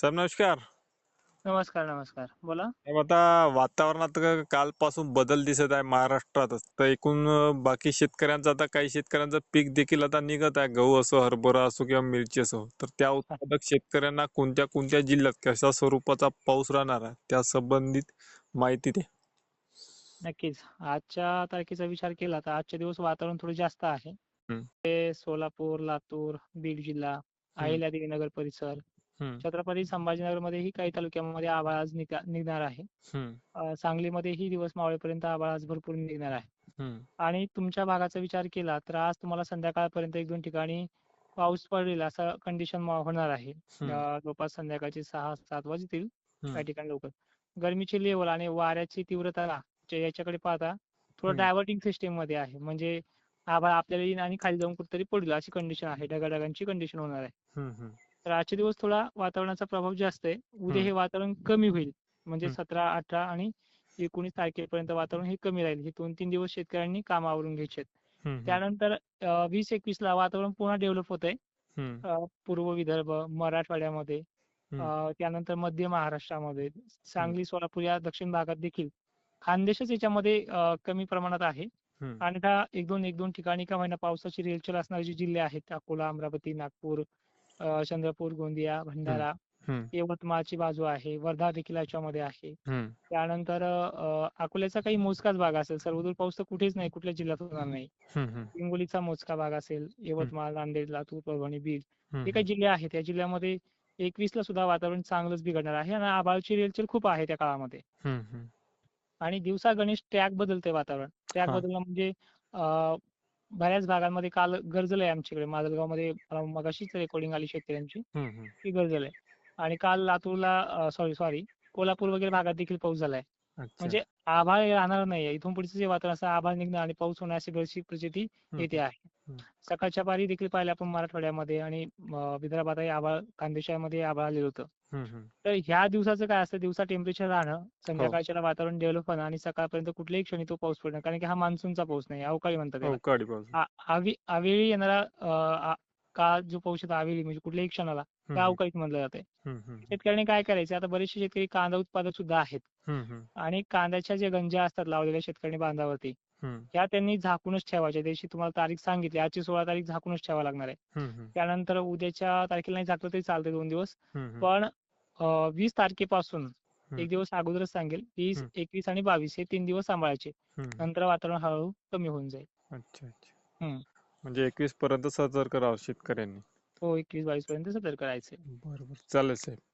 Sir नमस्कार. नमस्कार नमस्कार. बोला. साहेब, आता वातावरणात क- कालपासून बदल दिसत आहे महाराष्ट्रातच तर एकूण अं, बाकी शेतकऱ्यांचं आता काही शेतकऱ्यांचं पीक देखील आता निघत आहे. गहू असो हरभरा असो किंवा मिरची असो. तर त्या उत्पादक शेतकऱ्यांना कोणत्या कोणत्या जिल्ह्यात कशा स्वरूपाचा पाऊस राहणार आहे? त्या संबंधित माहिती द्या. नक्कीच. आजच्या तारखेचा विचार केला तर आजच्या दिवस वातावरण थोडं जास्त आहे. हम्म. ते सोलापूर लातूर बीड जिल्हा अहिल्यादेवी नगर परिसर छत्रपती संभाजीनगरमध्येही काही तालुक्यामध्ये आभाळ आज निघा- निघणार आहे. सांगलीमध्येही दिवस मावळेपर्यंत आभाळ आज भरपूर निघणार आहे. आणि तुमच्या भागाचा विचार केला तर आज तुम्हाला संध्याकाळपर्यंत एक दोन ठिकाणी पाऊस पडेल असं कंडिशन होणार आहे. जवळपास संध्याकाळचे सहा सात वाजतील. काही ठिकाणी लवकर. गरमीची लेवल आणि वाऱ्याची तीव्रता याच्याकडे पाहता थोडं. डायव्हर्टिंग सिस्टीममध्ये आहे. म्हणजे आभाळ आपल्याला येईन आणि खाली जाऊन कुठेतरी पडेल अशी कंडिशन आहे. ढगाढगांची कंडिशन होणार आहे. तर आजचे दिवस थोडा वातावरणाचा प्रभाव जास्त आहे उद्या हे वातावरण कमी होईल. म्हणजे. सतरा अठरा आणि एकोणीस तारखेपर्यंत वातावरण हे कमी राहील. हे दोन तीन दिवस शेतकऱ्यांनी काम आवरून घ्यायचे त्यानंतर वीस एकवीस ला वातावरण पुन्हा डेव्हलप होत आहे पूर्व विदर्भ मराठवाड्यामध्ये त्यानंतर मध्य महाराष्ट्रामध्ये सांगली सोलापूर या दक्षिण भागात देखील खानदेशच याच्यामध्ये कमी प्रमाणात आहे. आणि एक दोन एक दोन ठिकाणी का होईना पावसाची रेलचेल असणारे जे जिल्हे आहेत अकोला अमरावती नागपूर अं, चंद्रपूर गोंदिया भंडारा हम्म, यवतमाळची बाजू आहे. वर्धा देखील याच्यामध्ये आहे. हम्म, त्यानंतर अं, अकोल्याचा काही मोजकाच भाग असेल सर्वदूर पाऊस तर कुठेच नाही कुठल्या जिल्ह्यात होणार नाही. हम्म, हम्म, हिंगोलीचा मोजका भाग असेल यवतमाळ नांदेड लातूर परभणी बीड हे हम्म. काही जिल्हे आहेत. या जिल्ह्यामध्ये एकवीस ला सुद्धा वातावरण चांगलंच बिघडणार आहे आणि आभाळची रेलचेल खूप आहे त्या काळामध्ये. हम्म, हम्म. आणि दिवसा गणेश ट्रॅक बदलतंय वातावरण. ट्रॅक हा. बदलणं म्हणजे अं, बऱ्याच भागांमध्ये काल गरजलंय आमच्याकडे माजलगावमध्ये मगाशीच रेकॉर्डिंग आली शेतकऱ्यांची. ती गरजलंय आणि काल लातूरला सॉरी सॉरी कोल्हापूर वगैरे भागात देखील पाऊस झालाय. म्हणजे आभाळ राहणार नाहीये इथून पुढचं जे वातावरण असं आभाळ निघणं आणि पाऊस होणं अशी बरीचशी प्रचिती. येते आहे. सकाळच्या पारी देखील पाहिलं आपण मराठवाड्यामध्ये आणि विदर्भातही आभाळ खानदेशामध्ये आभाळ आलेलं होतं. तर ह्या दिवसाचं काय असतं दिवसा टेम्परेचर राहणं संध्याकाळच्या वातावरण डेव्हलप होणं आणि सकाळपर्यंत कुठल्याही क्षणी तो पाऊस पडणं कारण की हा मान्सूनचा पाऊस नाही अवकाळी म्हणतात अवेळी येणारा का जो पाऊस येतो अवेळी म्हणजे कुठल्याही क्षणाला त्या अवकाळीत म्हणलं जाते शेतकऱ्यांनी काय करायचं आता बरेचसे शेतकरी कांदा उत्पादक सुद्धा आहेत. आणि कांद्याच्या ज्या गंजा असतात लावलेल्या शेतकऱ्यांनी बांधावरती त्या त्यांनी झाकूनच ठेवायच्या. त्याची तुम्हाला तारीख सांगितली. आजची सोळा तारीख झाकूनच ठेवावं लागणार आहे. त्यानंतर उद्याच्या तारखेला नाही झाकलं तरी चालतं दोन दिवस. पण वीस तारखेपासून. एक दिवस अगोदरच सांगेल. वीस. एकवीस आणि बावीस हे तीन दिवस सांभाळायचे. नंतर वातावरण हळूहळू कमी होऊन जाईल. अच्छा अच्छा. हम्म. म्हणजे एकवीस पर्यंत सतर्क राहावं शेतकऱ्यांनी. हो एकवीस बावीस पर्यंत सतर्क राहायचे बरोबर चालेल साहेब.